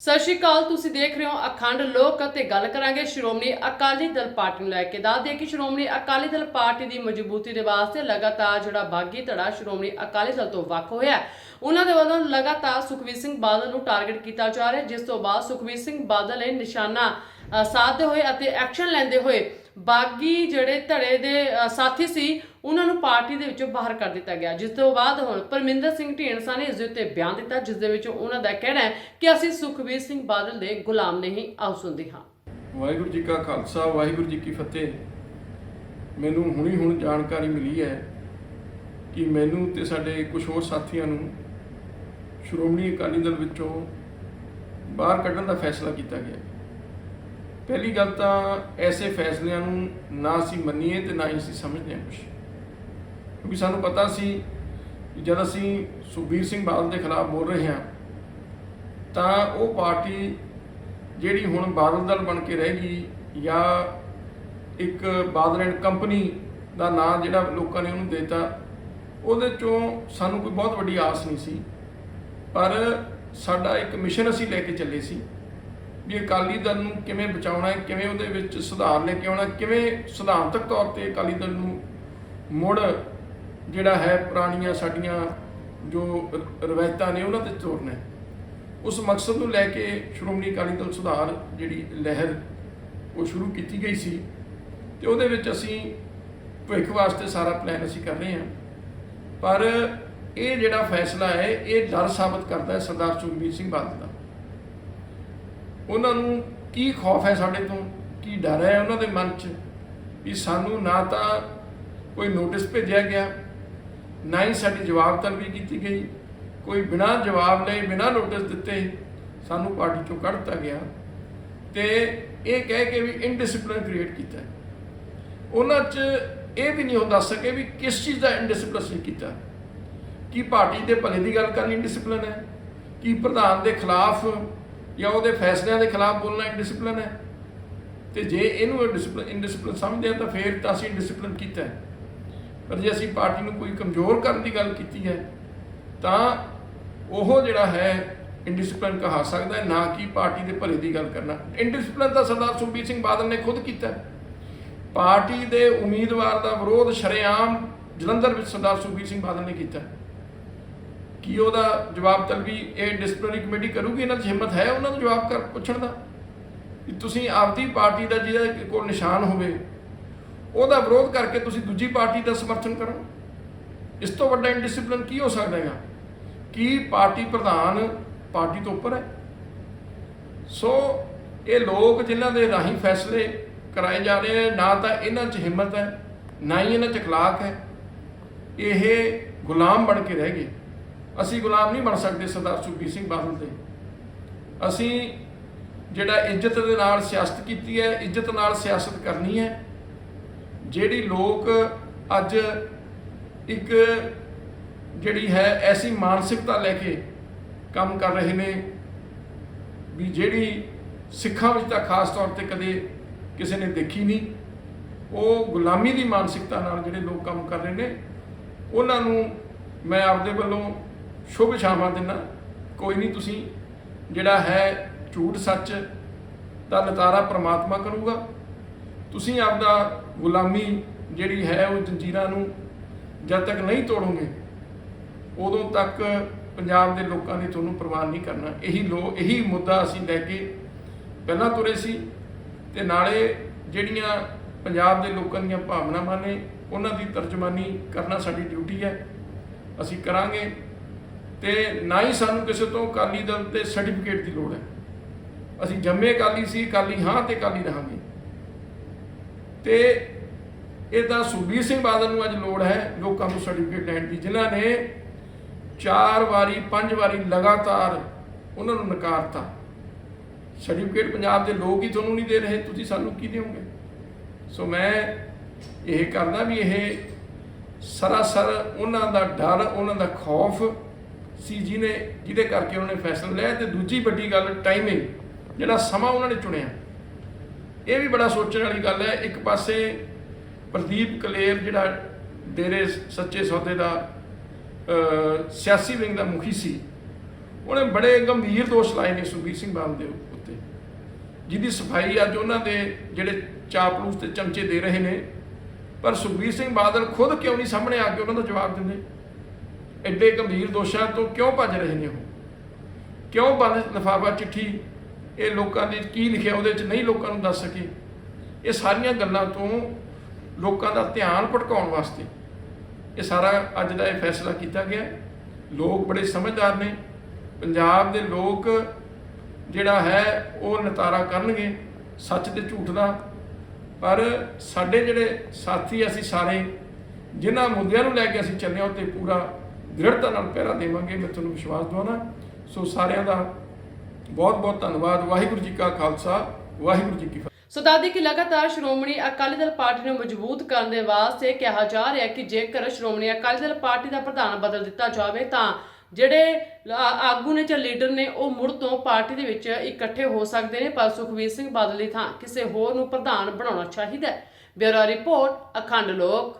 ਸਤਿ ਸ਼੍ਰੀ ਅਕਾਲ, ਤੁਸੀਂ ਦੇਖ ਰਹੇ ਹੋ ਅਖੰਡ ਲੋਕ ਅਤੇ ਗੱਲ ਕਰਾਂਗੇ ਸ਼੍ਰੋਮਣੀ ਅਕਾਲੀ ਦਲ ਪਾਰਟੀ ਨੂੰ ਲੈ ਕੇ। ਦੱਸ ਦਈਏ ਕਿ ਸ਼੍ਰੋਮਣੀ ਅਕਾਲੀ ਦਲ ਪਾਰਟੀ ਦੀ ਮਜ਼ਬੂਤੀ ਦੇ ਵਾਸਤੇ ਲਗਾਤਾਰ ਜਿਹੜਾ ਬਾਗੀ ਧੜਾ ਸ਼੍ਰੋਮਣੀ ਅਕਾਲੀ ਦਲ ਤੋਂ ਵੱਖ ਹੋਇਆ ਉਹਨਾਂ ਦੇ ਵੱਲੋਂ ਲਗਾਤਾਰ ਸੁਖਵੀਰ ਸਿੰਘ ਬਾਦਲ ਨੂੰ ਟਾਰਗੇਟ ਕੀਤਾ ਜਾ ਰਿਹਾ ਜਿਸ ਤੋਂ ਬਾਅਦ ਸੁਖਵੀਰ ਸਿੰਘ ਬਾਦਲ ਨੇ ਨਿਸ਼ਾਨਾ ਸਾਧਦੇ ਹੋਏ ਅਤੇ ਐਕਸ਼ਨ ਲੈਂਦੇ ਹੋਏ ਬਾਗੀ ਜਿਹੜੇ ਧੜੇ ਦੇ ਸਾਥੀ ਸੀ, ਉਹਨਾਂ ਨੂੰ ਪਾਰਟੀ ਦੇ ਵਿੱਚੋਂ ਬਾਹਰ ਕਰ ਦਿੱਤਾ ਗਿਆ। ਜਿਸ ਤੋਂ ਬਾਅਦ ਹੁਣ ਪਰਮਿੰਦਰ ਸਿੰਘ ਢੀਂਡਸਾ ਨੇ ਇਸ ਦੇ ਉੱਤੇ ਬਿਆਨ ਦਿੱਤਾ, ਜਿਸ ਦੇ ਵਿੱਚ ਉਹਨਾਂ ਦਾ ਕਹਿਣਾ ਹੈ ਕਿ ਅਸੀਂ ਸੁਖਬੀਰ ਸਿੰਘ ਬਾਦਲ ਦੇ ਗੁਲਾਮ ਨਹੀਂ, ਆਓ ਸੁਣਦੇ ਹਾਂ। ਵਾਹਿਗੁਰੂ ਜੀ ਕਾ ਖਾਲਸਾ, ਵਾਹਿਗੁਰੂ ਜੀ ਕੀ ਫਤਿਹ। ਮੈਨੂੰ ਹੁਣੀ ਹੁਣ ਜਾਣਕਾਰੀ ਮਿਲੀ ਹੈ ਕਿ ਮੈਨੂੰ ਤੇ ਸਾਡੇ ਕੁਝ ਹੋਰ ਸਾਥੀਆਂ ਨੂੰ ਸ਼੍ਰੋਮਣੀ ਅਕਾਲੀ ਦਲ ਵਿੱਚੋਂ ਬਾਹਰ ਕੱਢਣ ਦਾ ਫੈਸਲਾ ਕੀਤਾ ਗਿਆ। ਪਹਿਲੀ ਗੱਲ ਤਾਂ ਐਸੇ ਫੈਸਲਿਆਂ ਨੂੰ ਨਾ ਅਸੀਂ ਮੰਨੀਏ ਤੇ ਨਾ ਹੀ ਅਸੀਂ ਸਮਝਦੇ ਹਾਂ ਕੁਝ ਕਿਉਂਕਿ ਸਾਨੂੰ ਪਤਾ ਸੀ ਜਦ ਅਸੀਂ ਸੁਖਬੀਰ ਸਿੰਘ ਬਾਦਲ ਦੇ ਖਿਲਾਫ ਬੋਲ ਰਹੇ ਹਾਂ, ਤਾਂ ਉਹ ਪਾਰਟੀ ਜਿਹੜੀ ਹੁਣ ਬਾਦਲ ਦਲ ਬਣ ਕੇ ਰਹਿ ਗਈ ਜਾਂ ਇੱਕ ਬਾਦਲ ਐਂਡ ਕੰਪਨੀ ਦਾ ਨਾਮ ਜਿਹੜਾ ਲੋਕਾਂ ਨੇ ਉਹਨੂੰ ਦਿੱਤਾ, ਉਹਦੇ ਚੋਂ ਸਾਨੂੰ ਕੋਈ ਬਹੁਤ ਵੱਡੀ ਆਸ ਨਹੀਂ ਸੀ। ਪਰ ਸਾਡਾ ਇੱਕ ਮਿਸ਼ਨ ਅਸੀਂ ਲੈ ਕੇ ਚੱਲੇ ਸੀ। ਵੀ ਅਕਾਲੀ ਦਲ ਨੂੰ ਕਿਵੇਂ ਬਚਾਉਣਾ ਹੈ, ਕਿਵੇਂ ਉਹਦੇ ਵਿੱਚ ਸੁਧਾਰ ਲੈ ਕੇ ਆਉਣਾ ਕਿਵੇਂ ਸਿਧਾਂਤਕ ਤੌਰ ਤੇ ਅਕਾਲੀ ਦਲ ਨੂੰ ਮੁੜ ਜਿਹੜਾ ਹੈ ਪੁਰਾਣੀਆਂ ਸਾਡੀਆਂ ਜੋ ਰਵਾਇਤਾਂ ਨੇ ਉਹਨਾਂ ਤੇ ਤੋਰਨਾ ਹੈ। ਉਸ ਮਕਸਦ ਨੂੰ ਲੈ ਕੇ ਸ਼੍ਰੋਮਣੀ ਅਕਾਲੀ ਦਲ ਸੁਧਾਰ ਜਿਹੜੀ ਲਹਿਰ ਉਹ ਸ਼ੁਰੂ ਕੀਤੀ ਗਈ ਸੀ ਤੇ ਉਹਦੇ ਵਿੱਚ ਅਸੀਂ ਭਵਿੱਖ ਵਾਸਤੇ ਸਾਰਾ ਪਲਾਨ ਅਸੀਂ ਕਰ ਰਹੇ ਹਾਂ। ਪਰ ਇਹ ਜਿਹੜਾ ਫੈਸਲਾ ਹੈ, ਇਹ ਡਰ ਸਾਬਤ ਕਰਦਾ ਹੈ ਸਰਦਾਰ ਸੁਖਬੀਰ ਸਿੰਘ ਬਾਦਲ ਦਾ। ਉਹਨਾਂ ਨੂੰ ਕੀ ਖੌਫ ਹੈ ਸਾਡੇ ਤੋਂ? ਕੀ ਡਰ ਹੈ ਉਹਨਾਂ ਦੇ ਮਨ 'ਚ? ਵੀ ਸਾਨੂੰ ਨਾ ਤਾਂ ਕੋਈ ਨੋਟਿਸ ਭੇਜਿਆ ਗਿਆ, ਨਾ ਹੀ ਸਾਡੀ ਜਵਾਬ ਤਲਬੀ ਕੀਤੀ ਗਈ। ਕੋਈ ਬਿਨਾਂ ਜਵਾਬ ਲਏ, ਬਿਨਾਂ ਨੋਟਿਸ ਦਿੱਤੇ ਸਾਨੂੰ ਪਾਰਟੀ ਚੋਂ ਕੱਢ ਦਿੱਤਾ ਗਿਆ ਤੇ ਇਹ ਕਹਿ ਕੇ ਵੀ ਇਨਡਿਸਪਲਿਨ ਕ੍ਰੀਏਟ ਕੀਤਾ। ਉਹਨਾਂ 'ਚ ਇਹ ਵੀ ਨਹੀਂ ਉਹ ਦੱਸ ਸਕੇ ਵੀ ਕਿਸ ਚੀਜ਼ ਦਾ ਇਨਡਿਸਪਲਿਨ ਕੀਤਾ। ਕੀ ਪਾਰਟੀ ਦੇ ਭਲੇ ਦੀ ਗੱਲ ਕਰਨੀ ਇਨਡਿਸਪਲਿਨ ਹੈ? ਕੀ ਪ੍ਰਧਾਨ ਦੇ ਖਿਲਾਫ ਜਾਂ ਉਹਦੇ ਫੈਸਲਿਆਂ ਦੇ ਖਿਲਾਫ ਬੋਲਣਾ ਇਨਡਿਸਪਲਿਨ ਹੈ। ਤੇ ਜੇ ਇਹਨੂੰ ਡਿਸਪਲਿਨ ਇਨਡਿਸਪਲਿਨ ਸਮਝਦੇ ਆ ਤਾਂ ਫੇਰ ਤਾਂ ਅਸੀਂ ਡਿਸਪਲਿਨ ਕੀਤਾ ਹੈ। ਪਰ ਜੇ ਅਸੀਂ ਪਾਰਟੀ ਨੂੰ ਕੋਈ ਕਮਜ਼ੋਰ ਕਰਨ ਦੀ ਗੱਲ ਕੀਤੀ ਹੈ, ਤਾਂ ਉਹ ਜਿਹੜਾ ਹੈ ਇਨਡਿਸਪਲਿਨ ਕਹਾ ਸਕਦਾ ਹੈ, ਨਾ ਕਿ ਪਾਰਟੀ ਦੇ ਭਲੇ ਦੀ ਗੱਲ ਕਰਨਾ। ਇਨਡਿਸਪਲਿਨ ਤਾਂ ਸਰਦਾਰ ਸੁਖਬੀਰ ਸਿੰਘ ਬਾਦਲ ਨੇ ਖੁਦ ਕੀਤਾ ਪਾਰਟੀ ਦੇ ਉਮੀਦਵਾਰ ਦਾ ਵਿਰੋਧ ਸ਼ਰੇਆਮ ਜਲੰਧਰ ਵਿੱਚ ਸਰਦਾਰ ਸੁਖਬੀਰ ਸਿੰਘ ਬਾਦਲ ਨੇ ਕੀਤਾ ਕੀ ਉਹਦਾ ਜਵਾਬ ਤਲਬੀ ਇਹ ਡਿਸਪਲਿਨਰੀ ਕਮੇਟੀ ਕਰੂਗੀ? ਇਹਨਾਂ 'ਚ ਹਿੰਮਤ ਹੈ ਉਹਨਾਂ ਨੂੰ ਜਵਾਬ ਕਰ ਪੁੱਛਣ ਦਾ? ਕਿ ਤੁਸੀਂ ਆਪਦੀ ਪਾਰਟੀ ਦਾ ਜਿਹਦੇ ਕੋਲ ਨਿਸ਼ਾਨ ਹੋਵੇ, ਉਹਦਾ ਵਿਰੋਧ ਕਰਕੇ ਤੁਸੀਂ ਦੂਜੀ ਪਾਰਟੀ ਦਾ ਸਮਰਥਨ ਕਰੋ ਇਸ ਤੋਂ ਵੱਡਾ ਇਨਡਿਸਪਲਿਨ ਕੀ ਹੋ ਸਕਦਾ ਹੈਗਾ? ਕੀ ਪਾਰਟੀ ਪ੍ਰਧਾਨ ਪਾਰਟੀ ਤੋਂ ਉੱਪਰ ਹੈ? ਸੋ ਇਹ ਲੋਕ ਜਿਨ੍ਹਾਂ ਦੇ ਰਾਹੀਂ ਫੈਸਲੇ ਕਰਾਏ ਜਾ ਰਹੇ ਨੇ, ਨਾ ਤਾਂ ਇਹਨਾਂ 'ਚ ਹਿੰਮਤ ਹੈ, ਨਾ ਹੀ ਇਹਨਾਂ 'ਚ ਅਖਲਾਕ ਹੈ। ਇਹ ਗੁਲਾਮ ਬਣ ਕੇ ਰਹਿ ਗਏ। ਅਸੀਂ ਗੁਲਾਮ ਨਹੀਂ ਬਣ ਸਕਦੇ ਸਰਦਾਰ ਸੁਖਬੀਰ ਸਿੰਘ ਬਾਦਲ ਦੇ। ਅਸੀਂ ਜਿਹੜਾ ਇੱਜ਼ਤ ਦੇ ਨਾਲ ਸਿਆਸਤ ਕੀਤੀ ਹੈ, ਇੱਜ਼ਤ ਨਾਲ ਸਿਆਸਤ ਕਰਨੀ ਹੈ, ਜਿਹੜੀ ਲੋਕ ਅੱਜ ਇੱਕ ਜਿਹੜੀ ਹੈ ਐਸੀ ਮਾਨਸਿਕਤਾ ਲੈ ਕੇ ਕੰਮ ਕਰ ਰਹੇ ਨੇ ਵੀ ਜਿਹੜੀ ਸਿੱਖਾਂ ਵਿੱਚ ਤਾਂ ਖਾਸ ਤੌਰ ਤੇ ਕਦੇ ਕਿਸੇ ਨੇ ਦੇਖੀ ਨਹੀਂ, ਉਹ ਗੁਲਾਮੀ ਦੀ ਮਾਨਸਿਕਤਾ ਨਾਲ ਜਿਹੜੇ ਲੋਕ ਕੰਮ ਕਰ ਰਹੇ ਨੇ, ਉਹਨਾਂ ਨੂੰ ਮੈਂ ਆਪਦੇ ਵੱਲੋਂ ਸ਼ੁਭ ਛਾਵਾਂ ਦਿੰਦਾ ਕੋਈ ਨਹੀਂ, ਤੁਸੀਂ ਜਿਹੜਾ ਹੈ ਝੂਠ ਸੱਚ ਦਾ ਨਤਾਰਾ ਪ੍ਰਮਾਤਮਾ ਕਰੂਗਾ। ਤੁਸੀਂ ਆਪਦਾ ਗੁਲਾਮੀ ਜਿਹੜੀ ਹੈ ਉਹ ਜੰਜੀਰਾਂ ਨੂੰ ਜਦ ਤੱਕ ਨਹੀਂ ਤੋੜੋਗੇ, ਉਦੋਂ ਤੱਕ ਪੰਜਾਬ ਦੇ ਲੋਕਾਂ ਦੀ ਤੁਹਾਨੂੰ ਪ੍ਰਵਾਨ ਨਹੀਂ ਕਰਨਾ। ਇਹੀ ਲੋ, ਇਹੀ ਮੁੱਦਾ ਅਸੀਂ ਲੈ ਕੇ ਪਹਿਲਾਂ ਤੁਰੇ ਸੀ ਤੇ ਨਾਲੇ ਜਿਹੜੀਆਂ ਪੰਜਾਬ ਦੇ ਲੋਕਾਂ ਦੀਆਂ ਭਾਵਨਾਵਾਂ ਨੇ, ਉਹਨਾਂ ਦੀ ਤਰਜਮਾਨੀ ਕਰਨਾ ਸਾਡੀ ਡਿਊਟੀ ਹੈ। ਅਸੀਂ ਕਰਾਂਗੇ। ਤੇ ਨਾ ਹੀ ਸਾਨੂੰ ਕਿਸੇ ਤੋਂ ਅਕਾਲੀ ਦਲ ਤੇ ਸਰਟੀਫਿਕੇਟ ਦੀ ਲੋੜ ਹੈ। ਅਸੀਂ ਜੰਮੇ ਅਕਾਲੀ ਸੀ, ਅਕਾਲੀ ਹਾਂ ਤੇ ਅਕਾਲੀ ਰਹਾਂਗੇ। ਤੇ ਇਹ ਤਾਂ ਸੁਖਬੀਰ ਸਿੰਘ ਬਾਦਲ ਨੂੰ ਅੱਜ ਲੋੜ ਹੈ ਲੋਕਾਂ ਨੂੰ ਸਰਟੀਫਿਕੇਟ ਲੈਣ ਦੀ, ਜਿਨ੍ਹਾਂ ਨੇ ਚਾਰ ਵਾਰੀ, ਪੰਜ ਵਾਰੀ ਲਗਾਤਾਰ ਉਹਨਾਂ ਨੂੰ ਨਕਾਰਤਾ। ਸਰਟੀਫਿਕੇਟ ਪੰਜਾਬ ਦੇ ਲੋਕ ਹੀ ਤੁਹਾਨੂੰ ਨਹੀਂ ਦੇ ਰਹੇ, ਤੁਸੀਂ ਸਾਨੂੰ ਕੀ ਦਿਓਗੇ? ਸੋ ਮੈਂ ਇਹ ਕਰਦਾ ਵੀ ਇਹ ਸਰਾਸਰ ਉਹਨਾਂ ਦਾ ਡਰ, ਉਹਨਾਂ ਦਾ ਖੌਫ ਸੀ ਜਿਹਨੇ, ਜਿਹਦੇ ਕਰਕੇ ਉਹਨਾਂ ਨੇ ਫੈਸਲਾ ਲਿਆ ਤੇ ਦੂਜੀ ਵੱਡੀ ਗੱਲ ਟਾਈਮਿੰਗ ਜਿਹੜਾ ਸਮਾਂ ਉਹਨਾਂ ਨੇ ਚੁਣਿਆ। ਇਹ ਵੀ ਬੜਾ ਸੋਚਣ ਵਾਲੀ ਗੱਲ ਹੈ, ਇੱਕ ਪਾਸੇ ਪ੍ਰਦੀਪ ਕਲੇਰ ਜਿਹੜਾ ਡੇਰੇ ਸੱਚੇ ਸੌਦੇ ਦਾ ਸਿਆਸੀ ਵਿੰਗ ਦਾ ਮੁਖੀ ਸੀ, ਉਹਨੇ ਬੜੇ ਗੰਭੀਰ ਦੋਸ਼ ਲਾਏ ਨੇ ਸੁਖਬੀਰ ਸਿੰਘ ਬਾਦਲ ਦੇ ਉੱਤੇ, ਜਿਹਦੀ ਸਫ਼ਾਈ ਅੱਜ ਉਹਨਾਂ ਦੇ ਜਿਹੜੇ ਚਾਪਲੂਸ ਤੇ ਚਮਚੇ ਦੇ ਰਹੇ ਨੇ, ਪਰ ਸੁਖਬੀਰ ਸਿੰਘ ਬਾਦਲ ਖੁਦ ਕਿਉਂ ਨਹੀਂ ਸਾਹਮਣੇ ਆ ਕੇ ਉਹਨਾਂ ਦਾ ਜਵਾਬ ਦਿੰਦੇ? ਐਡੇ ਗੰਭੀਰ ਦੋਸ਼ਾਂ ਤੋਂ ਕਿਉਂ ਭੱਜ ਰਹੇ ਨੇ ਉਹ? ਕਿਉਂ ਬੰਦ ਲਿਫਾਫਾ ਚਿੱਠੀ ਇਹ ਲੋਕਾਂ ਨੇ ਕੀ ਲਿਖਿਆ ਉਹਦੇ ਵਿੱਚ ਨਹੀਂ ਲੋਕਾਂ ਨੂੰ ਦੱਸ ਸਕੇ? ਇਹ ਸਾਰੀਆਂ ਗੱਲਾਂ ਤੋਂ ਲੋਕਾਂ ਦਾ ਧਿਆਨ ਭਟਕਾਉਣ ਵਾਸਤੇ ਇਹ ਸਾਰਾ ਅੱਜ ਦਾ ਇਹ ਫੈਸਲਾ ਕੀਤਾ ਗਿਆ ਲੋਕ ਬੜੇ ਸਮਝਦਾਰ ਨੇ। ਪੰਜਾਬ ਦੇ ਲੋਕ ਜਿਹੜਾ ਹੈ, ਉਹ ਨਤਾਰਾ ਕਰਨਗੇ, ਸੱਚ ਤੇ ਝੂਠ ਦਾ। ਪਰ ਸਾਡੇ ਜਿਹੜੇ ਸਾਥੀ ਅਸੀਂ ਸਾਰੇ, ਜਿਨ੍ਹਾਂ ਮੁੱਦਿਆਂ ਨੂੰ ਲੈ ਕੇ ਅਸੀਂ ਚੱਲੇ ਹਾਂ ਤੇ ਪੂਰਾ ਦ੍ਰਿੜਤਾ ਨਾਲ ਪਹਿਰਾ ਦੇਵਾਂਗੇ, ਮੈਂ ਤੁਹਾਨੂੰ ਵਿਸ਼ਵਾਸ ਦਵਾਉਣਾ। ਸੋ ਸਾਰਿਆਂ ਦਾ ਬਹੁਤ ਬਹੁਤ ਧੰਨਵਾਦ। ਵਾਹਿਗੁਰੂ ਜੀ ਕਾ ਖਾਲਸਾ, ਵਾਹਿਗੁਰੂ ਜੀ ਕੀ ਫਤਿਹ। ਸੋ ਦੱਸਦੀ ਕਿ ਲਗਾਤਾਰ ਸ਼੍ਰੋਮਣੀ ਅਕਾਲੀ ਦਲ ਪਾਰਟੀ ਨੂੰ ਮਜ਼ਬੂਤ ਕਰਨ ਦੇ ਵਾਸਤੇ ਕਿਹਾ ਜਾ ਰਿਹਾ ਕਿ ਜੇਕਰ ਸ਼੍ਰੋਮਣੀ ਅਕਾਲੀ ਦਲ ਪਾਰਟੀ ਦਾ ਪ੍ਰਧਾਨ ਬਦਲ ਦਿੱਤਾ ਜਾਵੇ, ਤਾਂ ਜਿਹੜੇ ਆਗੂ ਨੇ ਜਾਂ ਲੀਡਰ ਨੇ, ਉਹ ਮੁੜ ਤੋਂ ਪਾਰਟੀ ਦੇ ਵਿੱਚ ਇਕੱਠੇ ਹੋ ਸਕਦੇ ਨੇ, ਪਰ ਸੁਖਵੀਰ ਸਿੰਘ ਬਾਦਲ ਦੀ ਥਾਂ ਕਿਸੇ ਹੋਰ ਨੂੰ ਪ੍ਰਧਾਨ ਬਣਾਉਣਾ ਚਾਹੀਦਾ ਹੈ। ਬਿਊਰੋ ਰਿਪੋਰਟ, ਅਖੰਡ ਲੋਕ।